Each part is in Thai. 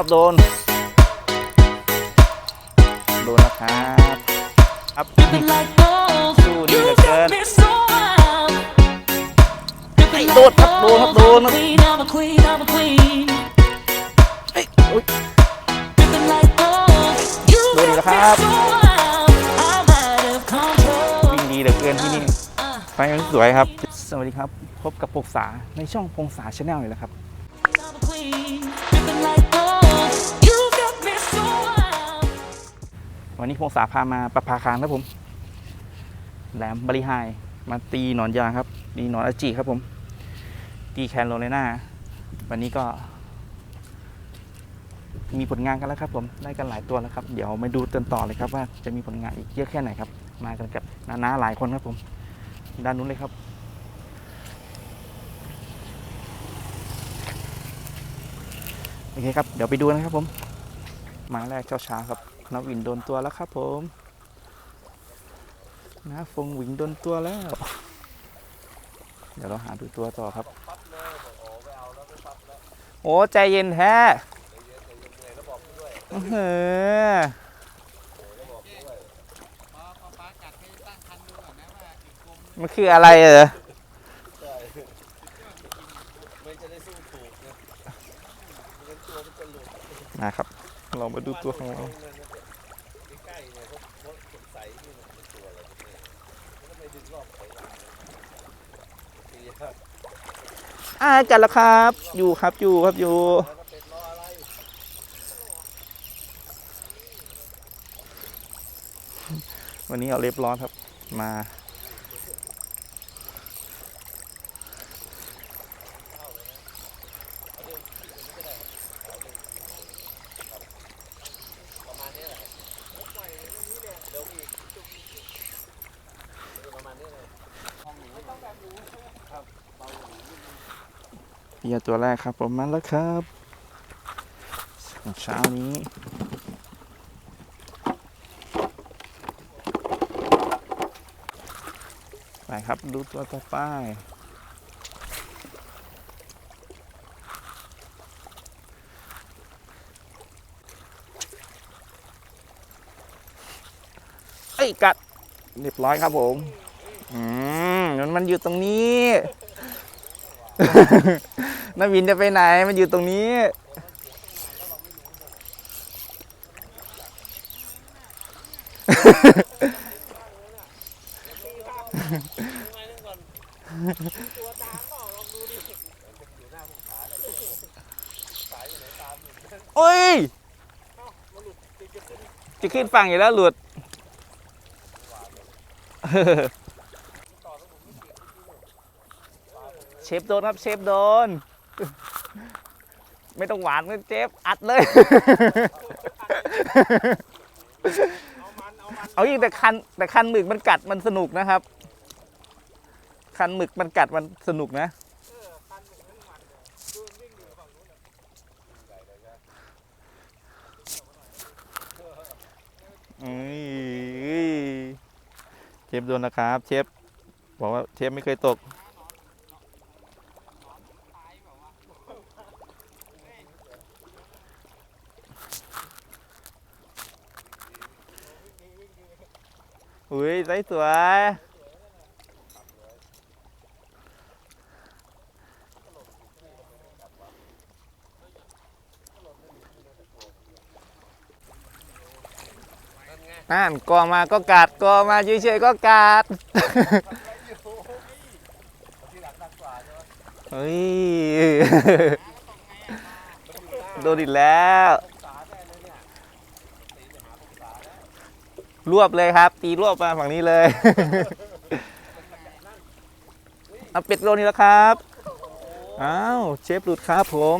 ครับโดน โดนนะครับครับสู้ดีเหลือเกินโดนครับโดนครับโดนเฮ้ยโอยโดนแล้วครับวิ่งดีเหลือเกินที่นี่ไฟมันสวยครับ สวัสดีครับ พบกับพงษาในช่องพงษาชาแนลเลยนะครับ วันนี้พงษาพามาประภาคารครับผม แหลมบริหายมาตีหนอนยางครับตีหนอนอาจีครับผม ตีแคนโรเลน่าวันนี้ก็ มีผลงานกันแล้วครับผม ได้กันหลายตัวแล้วครับ เดี๋ยวมาดูกันต่อเลยครับว่าจะมีผลงานอีกเยอะแค่ไหนครับ มากันกับน้าๆหลายคนครับผม ด้านนู้นเลยครับโอเคครับ เดี๋ยวไปดูนะครับผม มาแรกเช้าๆครับ น้าวินโดนตัวแล้วครับผมน้าฟงวินโดนตัวแล้ว เดี๋ยวเราหาดูตัวต่อครับ โอ้ใจเย็นแท้มันคืออะไรเออนะครับ เรามาดูตัวของเรา อ่าจัดแล้วครับ อยู่ครับอยู่ครับอยู่ วันนี้เอาเล็บร้อนครับมา ตัวแรกครับผมมาแล้วครับเช้านี้ไปครับดูตัวต่อไปเอ้กัดเรียบร้อยครับผม อืมมันมันอยู่ตรงนี้ นาวินจะไปไหน มันอยู่ตรงนี้ โอ้ย จะขึ้นฝั่งอยู่แล้วหลุดเชฟโดนครับเชฟโดน ไม่ต้องหวานนะเชฟอัดเลย เอาอีกแต่คันแต่คันหมึกมันกัดมันสนุกนะครับ คันหมึกมันกัดมันสนุกนะเชฟโดนนะครับ เชฟบอกว่าเชฟไม่เคยตก ยไซส์สวยนั่นกอมาก็กัดกอมาเฉยๆก็กัดเฮ้ยโดนอีกแล้ว รวบเลยครับ ตีรวบมาฝั่งนี้เลย เอาเป็ดโลนี่แล้วครับ อ้าว เชฟหลุดครับผม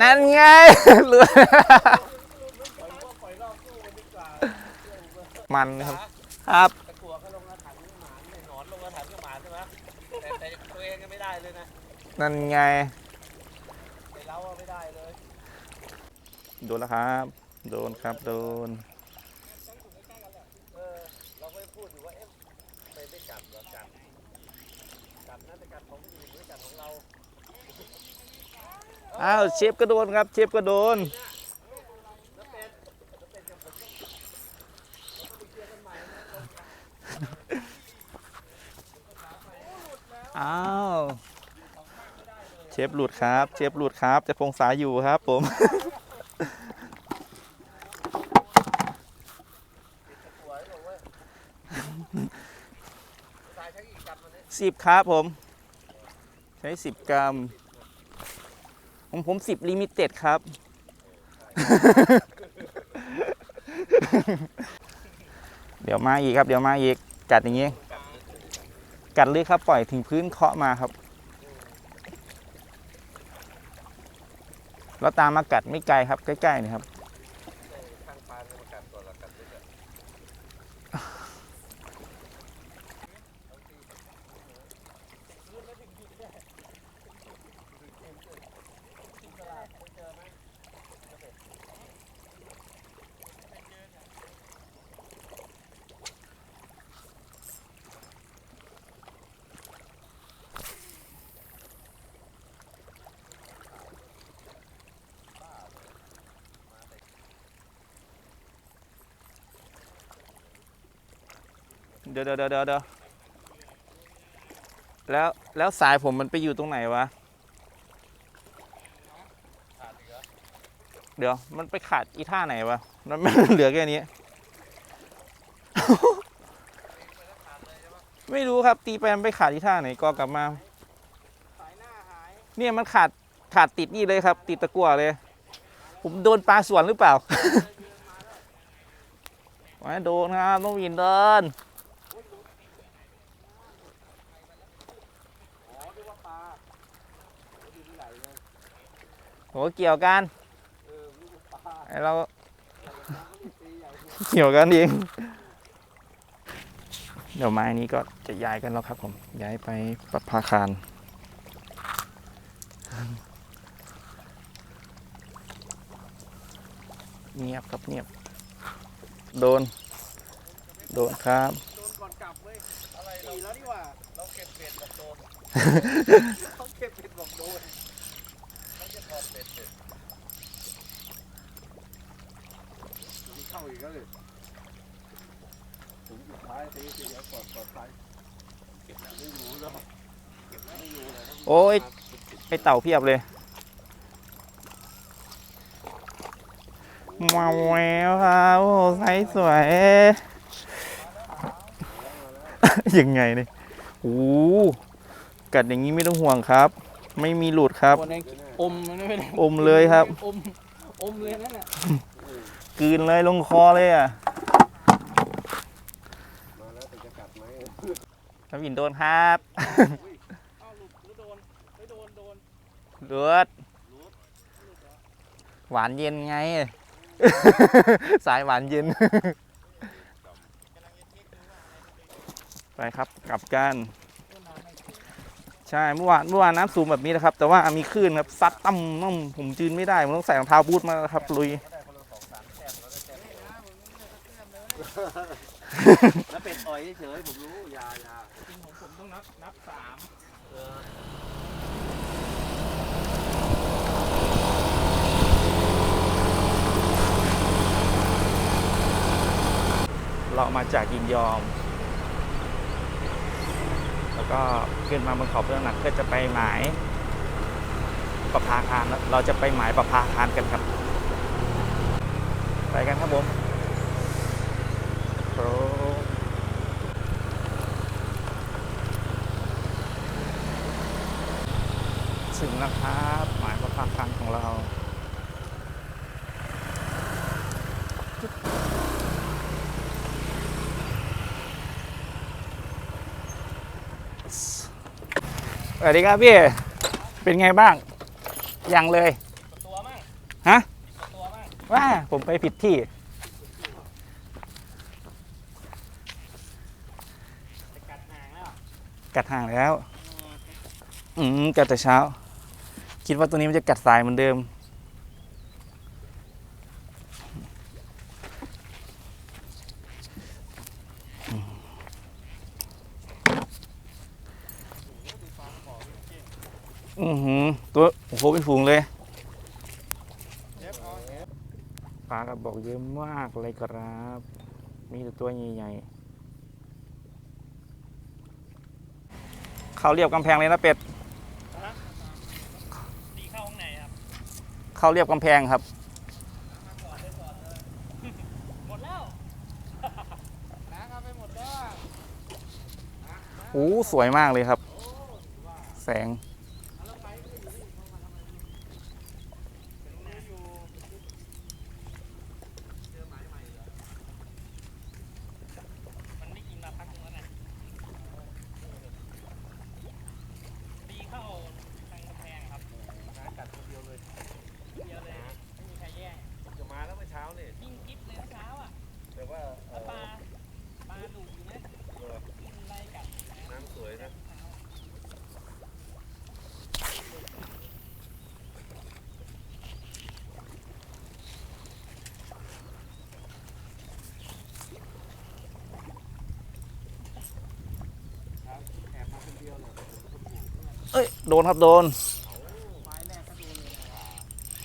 นั่นไงหลุดมันนะครับ ครับ ต่แต่ตัวเองก็ไม่ได้เลยนะนั่นไง แต่เราอะไม่ได้เลย โดนแล้วครับ โดนครับ โดน เออ เราก็พูดอยู่ว่า เอ๊ะไปไม่กัดเหรอกัดกัดนะแต่กัดของคนอื่นไม่กัดของเรา อ้าวเชฟก็โดนครับ เชฟก็โดน อ้าวเชฟหลุดครับเชฟหลุดครับจะพงษาอยู่ครับผม สิบครับผม ใช้สิบกรัมผมผมสิบลิมิเต็ดครับ เดี๋ยวมาอีกครับ เดี๋ยวมาอีก กัดอย่างงี้ กัดเลยครับปล่อยถึงพื้นเคาะมาครับ แล้วตามมากัดไม่ไกลครับใกล้ๆนี่ครับ ข้างปลาเนี่ยมากัดก่อนแล้วกัดด้วยกัน เดี๋ยวเดี๋ยวเดี๋ยวเดี๋ยวแล้วแล้วสายผมมันไปอยู่ตรงไหนวะขาดอีกเหรอเดี๋ยวมันไปขาดอีท่าไหนวะ มันมันเหลือแค่นี้ ไม่รู้ครับตีไปมันไปขาดอีท่าไหนก็กลับมาสายหน้าหายเนี่ยมันขาดขาดติดนี่เลยครับ ติดตะกั่วเลย ผมโดนปลาสวนหรือเปล่าไม่โดนครับต้องวินเดิน อ๋อดูว่าปลาดูที่ไหลเลย โหเกี่ยวกันเออดูว่าปลาไอเราตีใหญ่เลยเกี่ยวกันเองเดี๋ยวไม้นี้ก็จะย้ายกันแล้วครับผม ย้ายไปปรับภาคารเงียบครับเงียบ โดน โดนครับโดนก่อนกลับเว้ยอะไรเราแล้วนี่ว่าเราเก็บเบ็ดบอกโดนเขาเก็บเบ็ดบอกโดน เขาจะถอดเบ็ดเสร็จมีเข้าอีกแล้วเลยถึงสุดท้ายตีตีเอาก่อนก่อนไปเก็บแล้วไม่รู้แล้วเก็บแล้วไม่รู้เลยโอ้ยไอเต่าเพียบเลยมาแววครับโอ้ไซส์สวย ยังไงเนี่ยโอ้กัดอย่างนี้ไม่ต้องห่วงครับ ไม่มีหลุดครับ คนนี้อมมันไม่ได้อมเลยครับ อมอมเลยนั่นแหละกลืนเลยลงคอเลยอะมาแล้วแต่จะกัดไหมน้ำหินโดนครับอ้าวหลุดหรือโดนไม่โดนโดนเลือดหวานเย็นไง สายหวานเย็น ไปครับกลับกัน ใช่เมื่อวานเมื่อวานน้ำสูงแบบนี้นะครับ แต่ว่ามีคลื่นครับซัดตั้มตั้มผมจืนไม่ได้ผมต้องใส่รองเท้าบูทมาครับลุยแล้วเป็ดอ่อยเฉยผมรู้ยายาจริงของผมต้องนับนับสามเรามาจากยินยอม ก็ขึ้นมาบนเขาเพื่อนหนักเพื่อจะไปหมายประภาคารเราจะไปหมายประภาคารกันครับ ไปกันครับผมถึงแล้วครับ หมายประภาคารของเรา สวัสดีครับพี่ เป็นไงบ้าง ยังเลยตัวมั่งฮะตัวมั่งว่าผมไปผิดที่กัดหางแล้วกัดห่างแล้ว อืมกัดแต่เช้า คิดว่าตัวนี้มันจะกัดสายเหมือนเดิม อือหือตัวโอ้โหเป็นฝูงเลยเย็บเอาเย็บปลากระบอกเยอะมากเลยครับ มีแต่ตัวใหญ่ๆเขาเรียบกำแพงเลยนะเป็ดดีเข้าข้างในครับเขาเรียบกำแพงครับหมดแล้วน้ำเอาไปหมดแล้วอะโอ้สวยมากเลยครับ แสง มันไม่กินมาพักหนึงแล้วไงดีเข้าทางกำแพงครับ น้ำกัดคนเดียวเลย เดียวเลย ไม่มีใครแย่ง จะมาแล้วเมื่อเช้าเนี่ย ยิ่งกิ๊บเลยเมื่อเช้าอะ แต่ว่าเอ่ แล้ว อ ปลา ปลาดุอยู่นะ เออ กินไล่กัด น้ำสวยนะ เช้า แอบมาคนเดียวเนี่ย เอ้ยโดนครับโดน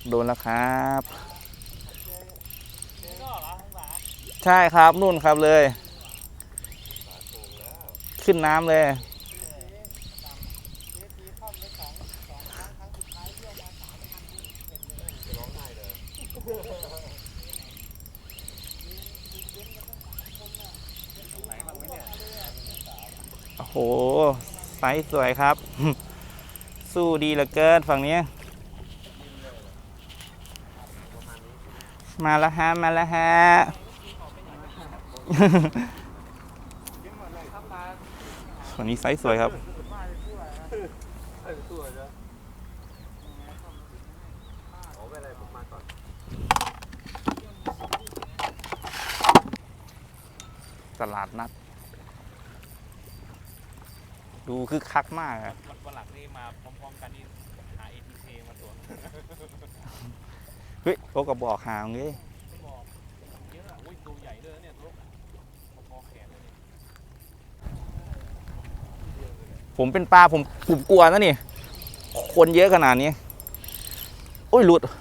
โดนแล้วครับ ใช่ครับนู่นครับเลย ขึ้นน้ำเลย โอ้โหไซส์สวยครับ สู้ดีเหลือเกินฝั่งนี้ มาแล้วฮะ มาแล้วฮะ ฝั่งนี้ไซส์สวยครับตลาดนัด ดูคึกคักมากอะวั นวันหลังนี่มาพร้อมๆกันนี่หา ATK มาตรวจเฮ้ยโอกระบอกหางเลยบอกเยอะอะอุ้ยตัวใหญ่ด้วยนะเนี่ยลูกพอๆแขนเลยเนี่ยผมเป็นปลาผมผมกลัวนะนี่ คนเยอะขนาดนี้โอ้ยหลุด เนี่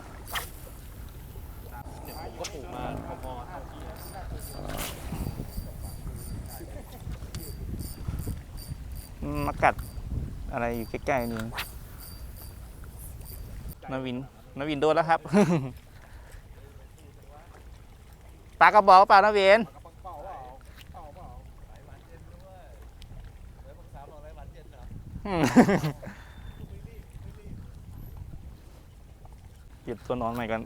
ยผมก็ปลูกมาพอๆเท่าที่แล้วมากัด อะไรอยู่ใกล้ๆนี่นาวินนาวินโดนแล้วครับปลากระบอกเปล่านาวินเวนเย็นด้วยเดี๋ยวผมสาวบอกไหลหวานเย็นเหรออืมเก็บตัวนอนใหม่กัน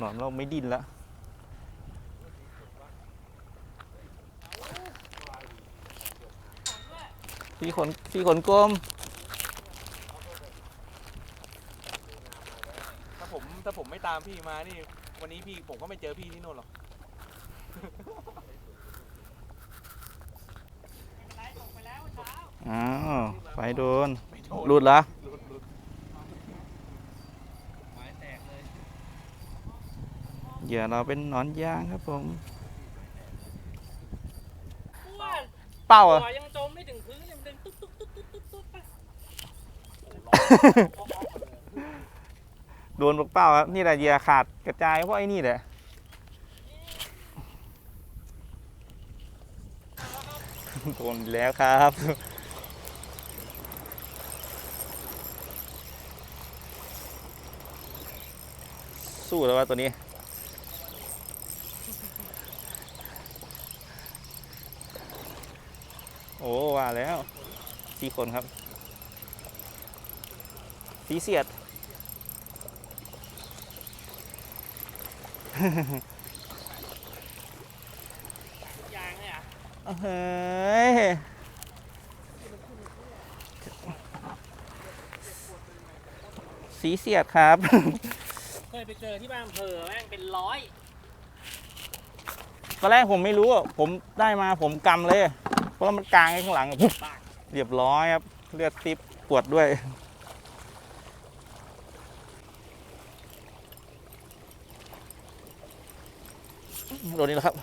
นอนเราไม่ดิ้นแล้วพี่ขนพี่ขนกลม ถ้าผมถ้าผมไม่ตามพี่มานี่ วันนี้พี่ผมก็ไม่เจอพี่ที่โน่นหรอก อ้าวไปโดนหลุดเหรอไม้แตกเลยเหยื่อเราเป็นหนอนยางครับผมอ้วนเป้าอะหัวยังจมไม่ถึงพื้นเลยมันเดินตุ๊ดตุ๊ดตุ๊ดตุ๊ดตุ๊ดตุ๊ดไป โโดนลูกเป้าครับ นี่แหละเหยื่อขาดกระจายเพราะไอ้นี่แหละโดนแล้วครับสู้แล้วว่าตัวนี้ โอ้ว่าแล้วสี่คนครับสีเสียด ยางเนี่ยเฮ้ยสีเสียดครับ เคยไปเจอที่บ้านอำเภอแม่งเป็นร้อยตอนแรกผมไม่รู้อะผมได้มาผมกำเลย เพราะว่ามันกลางไอ้ข้างหลังอะปุ๊บเรียบร้อยครับ เลือดติบปวดด้วย โดนนี่แหละครับ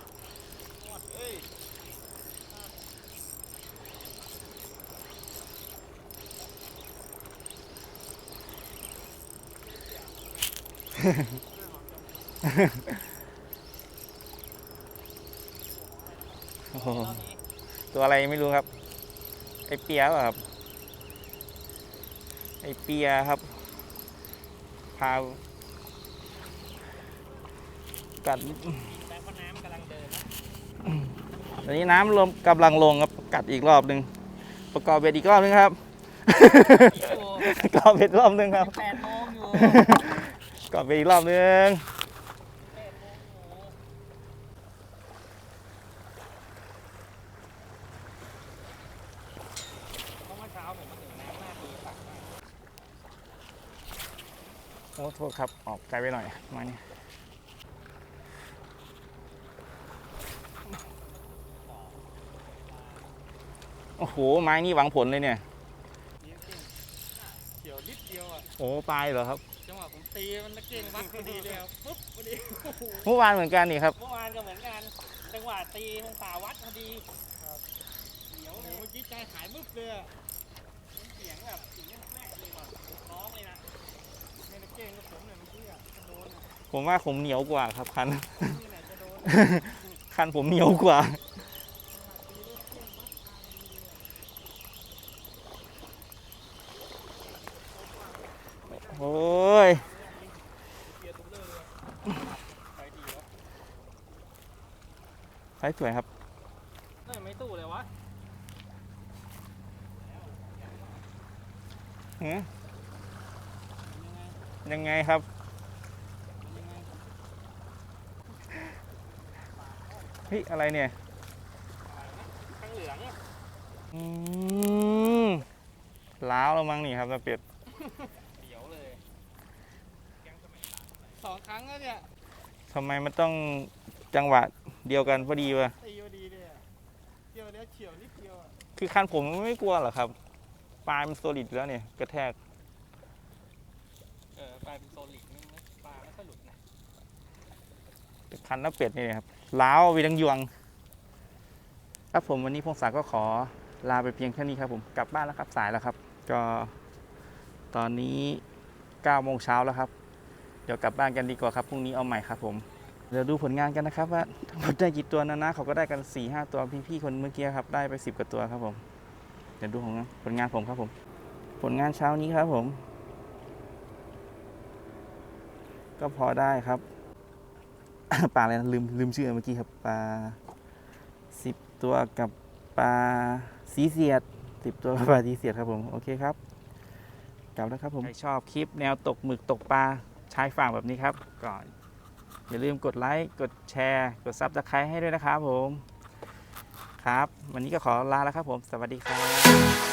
ตัวอะไรไม่รู้ครับ ไอเปียเปล่ะครับ ไอเปียครับ พากัด แต่พอน้ำกำลังเดินนะ ต อนนี้น้ำลมกำลังลงครับกัดอีกรอบหนึ่งประกอบเบ็ดอีกรอบหนึงครับประกอบเบ็ดรอบหนึงครับแปดโมงอยู่ประกอบเบ็ดอีกรอบหนึงแปดโมงอยู่เพราะเมื่อเช้าผมมาถึงน้ำหน้าดีตักมากโอ้โทษครับ ออกไกลไปหน่อย มานี่ โอ้โห ไม้นี่หวังผลเลยเนี่ยจริงๆเกี่ยวนิดเดียวอะโอ้ปลายเหรอครับ จังหวะผมตีมันตะเกียงวัดพอดีเลยครับปุ๊บพอดีโอ้โหเมื่อวานเหมือนกันนี่ครับ เมื่อวานก็เหมือนกัน จังหวะตีองศาวัดพอดีครับเหนียวเลยเมื่อกี้ใจหายมึบเลยอะเสียงแบบเสียงแรกเลยว่ะร้องเลยนะในตะเกียงกับผมเนี่ยเมื่อกี้อะกระโดนอะผมว่าผมเหนียวกว่าครับคันนี่แหละจะโดน คันผมเหนียวกว่า โอ้ยเกียร์ตุ้มเลยใส่ดีวะใช้สวยครับน่าไม่ตู้เลยวะหือยังไงยังไงครับยังไงเฮ้ย อะไรเนี่ยข้างเหลืองอืมล้าวแล้วมั้งนี่ครับนาเป็ด เดี๋ยวเลยสองค รั้งแล้วเนี่ยทำไมมันต้องจังหวะเดียวกันพอดีวะตีพอดีเลยอะเกี่ยวเนี้ยเฉียวนิดเดียวอะคือคันผมไม่กลัวหรอกครับปลายมันโซลิดอยู่แล้วเนี่ยกระแทกเออกลายเป็นโซลิดนี่นะปลาไม่ค่อยหลุดนะแต่คันน้าเป็ดนี่นะครับล้าวไปทั้งยวง ครับผมวันนี้พงศาก็ขอลาไปเพียงแค่นี้ครับผมกลับบ้านแล้วครับสายแล้วครับ ก็ตอนนี้9โมงเช้าแล้วครับ เดี๋ยวกลับบ้านกันดีกว่าครับพรุ่งนี้เอาใหม่ครับผมเดี๋ยวดูผลงานกันนะครับว่าทั้งหมดได้กี่ตัวนะนะเขาก็ได้กัน4ี่ห้าตัวพี่ๆคนเมื่อกี้ครับได้ไป 10กว่าตัวครับผมเดี๋ยวดูของผลงานผมครับผม ผลงานเช้านี้ครับผม ก็พอได้ครับปลาอะไรนะลืมลืมชื่อเมื่อกี้ครับปลาสิบตัวกับปลาสีเสียดสิบตัวกับปลาสีเสียดครับผมโอเคครับกลับแล้วครับผมใครชอบคลิปแนวตกหมึกตกปลา ชายฝั่งแบบนี้ครับก็อย่าลืมกดไลค์กดแชร์ กดซับสไครต์ให้ด้วยนะครับผม ครับ วันนี้ก็ขอลาแล้วครับผม สวัสดีครับ